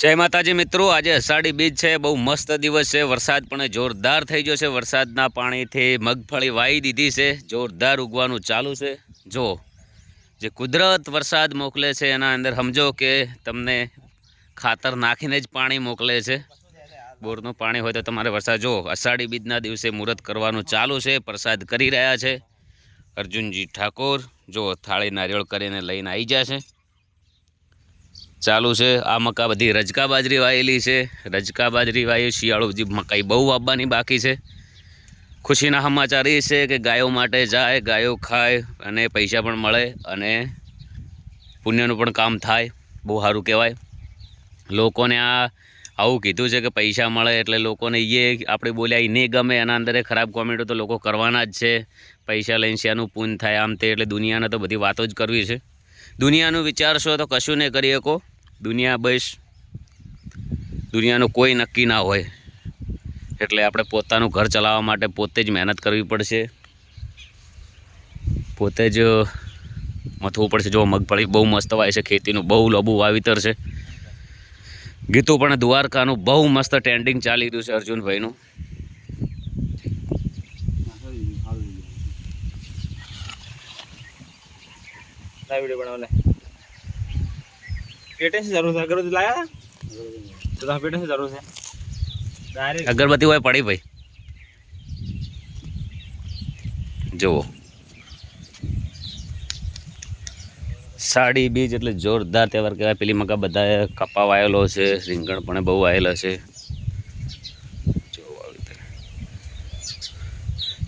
જય માતાજી મિત્રો, આજે અષાઢી બીજ છે, બહુ મસ્ત દિવસ છે, વરસાદ પણ જોરદાર થઈ ગયો છે, વરસાદના પાણીથી મગફળી વાવી દીધી છે, જોરદાર ઉગવાનું ચાલુ છે. જો, જે કુદરત વરસાદ મોકલે છે, એના અંદર સમજો કે તમને ખાતર નાખીને જ પાણી મોકલે છે. બોરનું પાણી હોય તો તમારે વરસાદ, જો, અષાઢી બીજના દિવસે મુહૂર્ત કરવાનું ચાલુ છે, પ્રસાદ કરી રહ્યા છે. અર્જુનજી ઠાકોર, જો, થાળી નારિયેળ કરીને લઈને આવી જશે ચાલુ છે. આ મકા બધી રજકા બાજરી વાયેલી છે. રજકા બાજરી વાવી શિયાળો જે મકાઈ બહુ વાવવાની બાકી છે. ખુશીના સમાચાર એ છે કે ગાયો માટે જાય, ગાયો ખાય અને પૈસા પણ મળે અને પુણ્યનું પણ કામ થાય. બહુ સારું કહેવાય. લોકોને આ, આવું કીધું છે કે પૈસા મળે એટલે લોકોને એ આપણે બોલ્યા એ નહીં ગમે, એના અંદર ખરાબ કોમેન્ટો તો લોકો કરવાના જ છે. પૈસા લઈને શેનું પૂન થાય આમ તે એટલે દુનિયાને તો બધી વાતો જ કરવી છે. દુનિયાનું વિચારશો તો કશું નહીં કરી શકો. દુનિયા બસ, દુનિયાનું કોઈ નક્કી ના હોય. એટલે આપણે પોતાનું ઘર ચલાવવા માટે પોતે જ મહેનત કરવી પડશે. પોતે જ મથવું પડશે. જો મગફળી બહુ મસ્ત વાય છે ખેતીનું, બહુ લબુ વાવેતર છે. ગીતું પણ દ્વારકાનું બહુ મસ્ત ટ્રેન્ડિંગ ચાલી રહ્યું છે અર્જુનભાઈનું. लाइव वीडियो बनाओ ले पेटे से जरूर है अगर तो लाया था तो हाँ पेटे से जरूर है डायरेक्ट અગરબત્તી હોય પડી ભાઈ જુઓ સાડી બીજ એટલે જોરદાર તહેવાર કહેવાય પેલી મકા બધા કપા વાયેલો છે રીંગણ પણ બહુ વાયેલા છે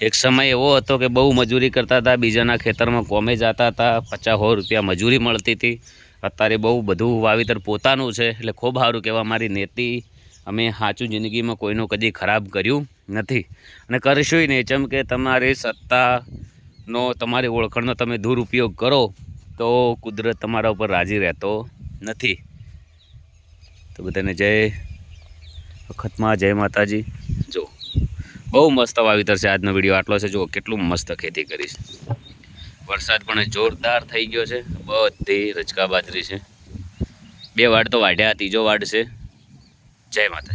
એક સમય એવો હતો કે બહુ મજૂરી કરતા હતા, બીજાના ખેતરમાં કોમે જતા હતા પચાસ સો રૂપિયા મજૂરી મળતી હતી. અત્યારે બહુ બધું વાવેતર પોતાનું છે, એટલે ખૂબ સારું કહેવા મારી નેતિ. અમે સાચું જિંદગીમાં કોઈનું કદી ખરાબ કર્યું નથી. અને કરીશું નહીં, જેમ કે તમારી સત્તાનો, તમારી ઓળખાણનો તમે દુરુપયોગ કરો, તો કુદરત તમારા ઉપર રાજી રહેતો નથી. તો બધાને જય વખતમાં જય માતાજી. બહુ મસ્ત વાવેતર છે આજનો વીડિયો આટલો છે, જુઓ, કેટલું મસ્ત ખેતી કરી છે વરસાદ પણ જોરદાર થઈ ગયો છે. બધી રચકા બાજરી છે. બે વાડ તો વાઢ્યા, ત્રીજો વાડ છે. જય માતા